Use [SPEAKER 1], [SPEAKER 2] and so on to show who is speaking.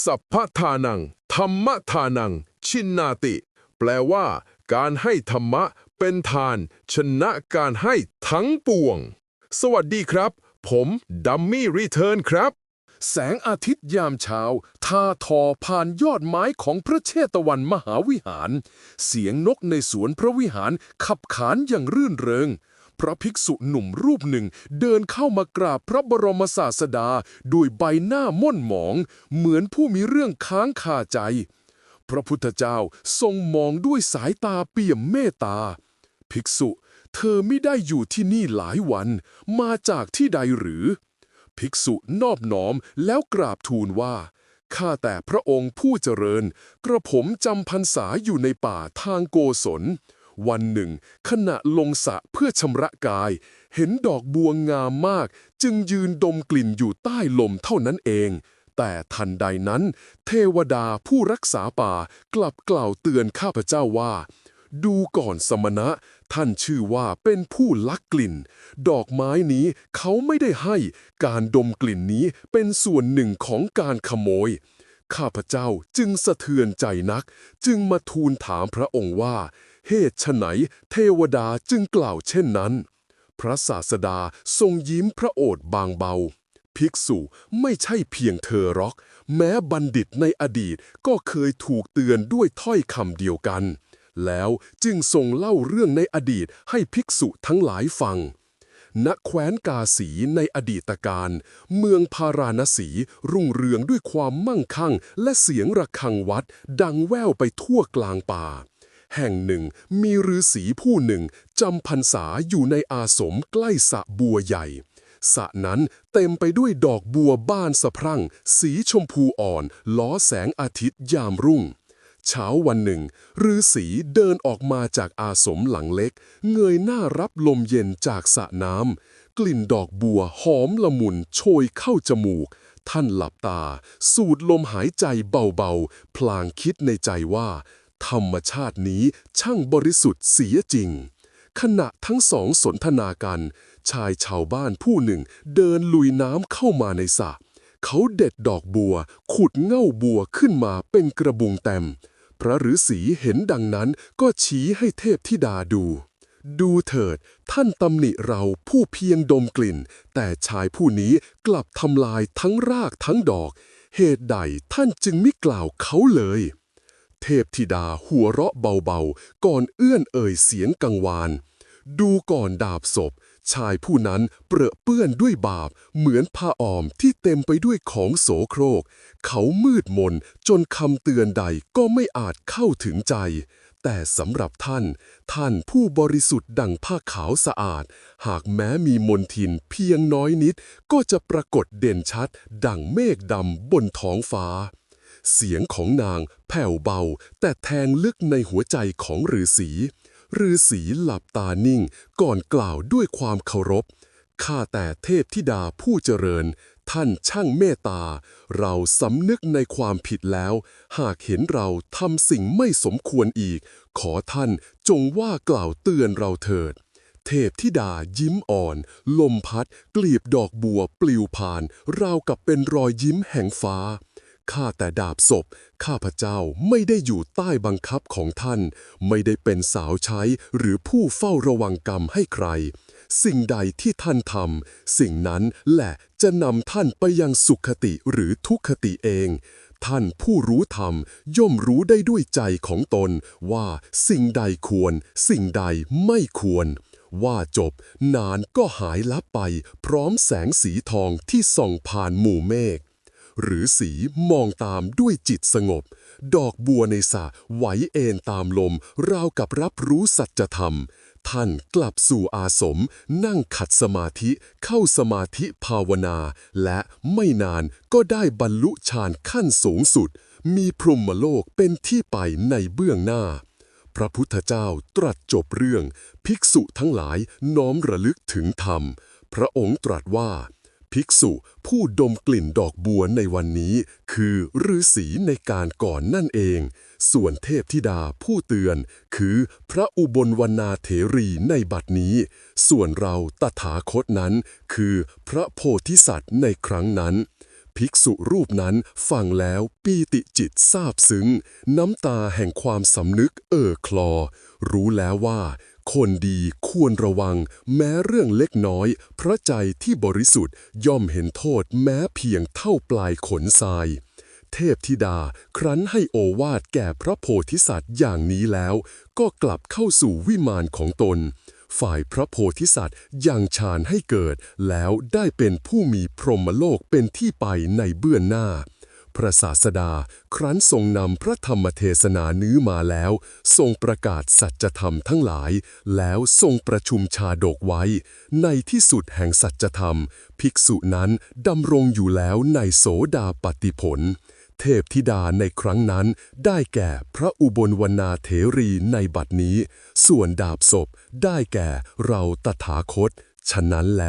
[SPEAKER 1] สัพพทานัง ธรรมทานัง ชินนาติ แปลว่า การให้ธรรมะเป็นทาน ชนะการให้ทั้งปวง สวัสดีครับ ผมดัมมี่รีเทิร์นครับ แสงอาทิตย์ยามเช้า ทาทอผ่านยอดไม้ของพระเชตวันมหาวิหาร เสียงนกในสวนพระวิหารขับขานอย่างรื่นเริง พระภิกษุหนุ่มรูปหนึ่งเดินเข้ามากราบพระบรมศาสดาด้วยใบหน้าม่นหมอง เหมือนผู้มีเรื่องค้างคาใจ พระพุทธเจ้าทรงมองด้วยสายตาเปี่ยมเมตตา ภิกษุ เธอไม่ได้อยู่ที่นี่หลายวัน มาจากที่ใดหรือ ภิกษุนอบน้อมแล้วกราบทูลว่าข้าแต่พระองค์ผู้เจริญ กระผมจำพรรษาอยู่ในป่าทางโกศล วันหนึ่ง ขณะลงสระเพื่อชำระกาย เห็นดอกบัวงามมาก จึงยืนดมกลิ่นอยู่ใต้ลมเท่านั้นเอง แต่ทันใดนั้น เทวดาผู้รักษาป่ากลับกล่าวเตือนข้าพเจ้าว่า ดูก่อนสมณะ ท่านชื่อว่าเป็นผู้ลักกลิ่น ดอกไม้นี้เขาไม่ได้ให้ การดมกลิ่นนี้เป็นส่วนหนึ่งของการขโมยข้าพเจ้าจึงสะเทือนใจนัก จึงมาทูลถามพระองค์ว่า เหตุไฉนเทวดาจึงกล่าวเช่นนั้น พระศาสดาทรงยิ้มพระโอษฐ์บางเบา ภิกษุไม่ใช่เพียงเธอหรอก แม้บัณฑิตในอดีตก็เคยถูกเตือนด้วยถ้อยคำเดียวกัน แล้วจึงทรงเล่าเรื่องในอดีตให้ภิกษุทั้งหลายฟังณแคว้นกาสีในอดีตการ เมืองพาราณสีรุ่งเรืองด้วยความมั่งคั่ง และเสียงระฆังวัด ดังแว่วไปทั่วกลางป่า แห่งหนึ่ง มีฤาษีผู้หนึ่งจำพรรษาอยู่ในอาสมใกล้สระบัวใหญ่สระนั้นเต็มไปด้วยดอกบัวบ้านสะพรั่ง สีชมพูอ่อน ล้อแสงอาทิตย์ยามรุ่ง เช้าวันหนึ่งฤาษีเดินออกมาจากอาสมหลังเล็ก เงยหน้ารับลมเย็นจากสระน้ำกลิ่นดอกบัวหอมละมุนโชยเข้าจมูก ท่านหลับตา สูดลมหายใจเบาๆ พลางคิดในใจว่า ธรรมชาตินี้ช่างบริสุทธิ์เสียจริง ขณะทั้งสองสนทนากัน ชายชาวบ้านผู้หนึ่งเดินลุยน้ำเข้ามาในสระเขาเด็ดดอกบัว ขุดเง่าบัวขึ้นมาเป็นกระบุงเต็ม พระฤาษีเห็นดังนั้นก็ชี้ให้เทพธิดาดู ดูเถิด ท่านตำหนิเราผู้เพียงดมกลิ่น แต่ชายผู้นี้กลับทำลายทั้งรากทั้งดอก เหตุใดท่านจึงไม่กล่าวเขาเลย เทพธิดาหัวเราะเบาๆ ก่อนเอื้อนเอ่ยเสียงกังวาน ดูก่อนดาบศพ ชายผู้นั้นเปรอะเปื้อนด้วยบาป เหมือนผ้าอ้อมที่เต็มไปด้วยของโสโครก เขามืดมนจนคำเตือนใดก็ไม่อาจเข้าถึงใจแต่สำหรับท่าน ท่านผู้บริสุทธิ์ดังผ้าขาวสะอาด หากแม้มีมนทินเพียงน้อยนิด ก็จะปรากฏเด่นชัด ดังเมฆดำบนท้องฟ้า เสียงของนางแผ่วเบา แต่แทงลึกในหัวใจของฤาษีฤาษีหลับตานิ่งก่อนกล่าวด้วยความเคารพ ข้าแต่เทพธิดาผู้เจริญ ท่านช่างเมตตา เราสำนึกในความผิดแล้ว หากเห็นเราทำสิ่งไม่สมควรอีก ขอท่านจงว่ากล่าวเตือนเราเถิด เทพธิดายิ้มอ่อน ลมพัด กลีบดอกบัวปลิวผ่าน ราวกับเป็นรอยยิ้มแห่งฟ้า ข้าแต่ดาบศพ ข้าพเจ้าไม่ได้อยู่ใต้บังคับของท่าน ไม่ได้เป็นสาวใช้หรือผู้เฝ้าระวังกรรมให้ใคร สิ่งใดที่ท่านทำสิ่งนั้นแหละจะนำท่านไปยังสุขติหรือทุกขติเอง ท่านผู้รู้ธรรมย่อมรู้ได้ด้วยใจของตน ว่าสิ่งใดควร สิ่งใดไม่ควรว่าจบ นานก็หายลับไป พร้อมแสงสีทองที่ส่องผ่านหมู่เมฆ หรือสีมองตามด้วยจิตสงบ ดอกบัวในสระไหวเอ็นตามลม ราวกับรับรู้สัจธรรม ท่านกลับสู่อาสม นั่งขัดสมาธิเข้าสมาธิภาวนา และไม่นานก็ได้บรรลุฌานขั้นสูงสุด มีพรหมโลกเป็นที่ไปในเบื้องหน้าพระพุทธเจ้าตรัสจบเรื่อง ภิกษุทั้งหลายน้อมระลึกถึงธรรม พระองค์ตรัสว่า ภิกษุผู้ดมกลิ่นดอกบัวในวันนี้ คือฤาษีในการก่อนนั่นเอง ส่วนเทพธิดาผู้เตือน คือพระอุบลวรรณาเถรีในบัดนี้ ส่วนเราตถาคตนั้น คือพระโพธิสัตว์ในครั้งนั้น ภิกษุรูปนั้นฟังแล้วปีติจิตซาบซึ้ง น้ำตาแห่งความสำนึกเอ่อคลอ รู้แล้วว่า คนดีควรระวัง แม้เรื่องเล็กน้อย พระใจที่บริสุทธิ์ย่อมเห็นโทษแม้เพียงเท่าปลายขนทราย เทพธิดาครั้นให้โอวาทแก่พระโพธิสัตว์อย่างนี้แล้ว ก็กลับเข้าสู่วิมานของตน ฝ่ายพระโพธิสัตว์ยังฌานให้เกิด แล้วได้เป็นผู้มีพรหมโลกเป็นที่ไปในเบื้องหน้า พระศาสดา ครั้นทรงนำพระธรรมเทศนานื้อมาแล้ว ทรงประกาศสัจธรรมทั้งหลาย แล้วทรงประชุมชาดกไว้ ในที่สุดแห่งสัจธรรม ภิกษุนั้นดำรงอยู่แล้วในโสดาปฏิผล เทพธิดาในครั้งนั้น ได้แก่พระอุบลวรรณาเถรีในบัดนี้ ส่วนดาบศพได้แก่เราตถาคต ฉะนั้นแหล